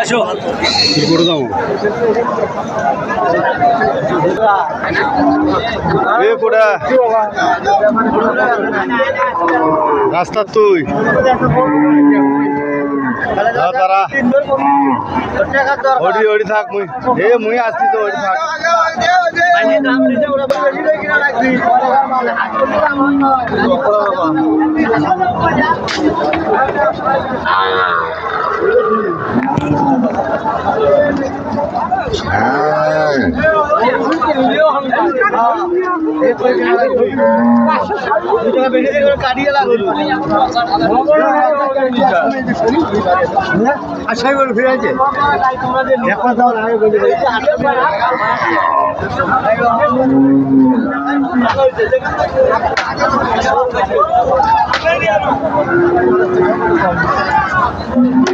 আসো। করে দাও রাস্তা তুই। তারা ওডি ওডি থাক মুই। এ মুই আসছি তো ওডি থাক। আশা করে ফিরে আছে বলে Ah.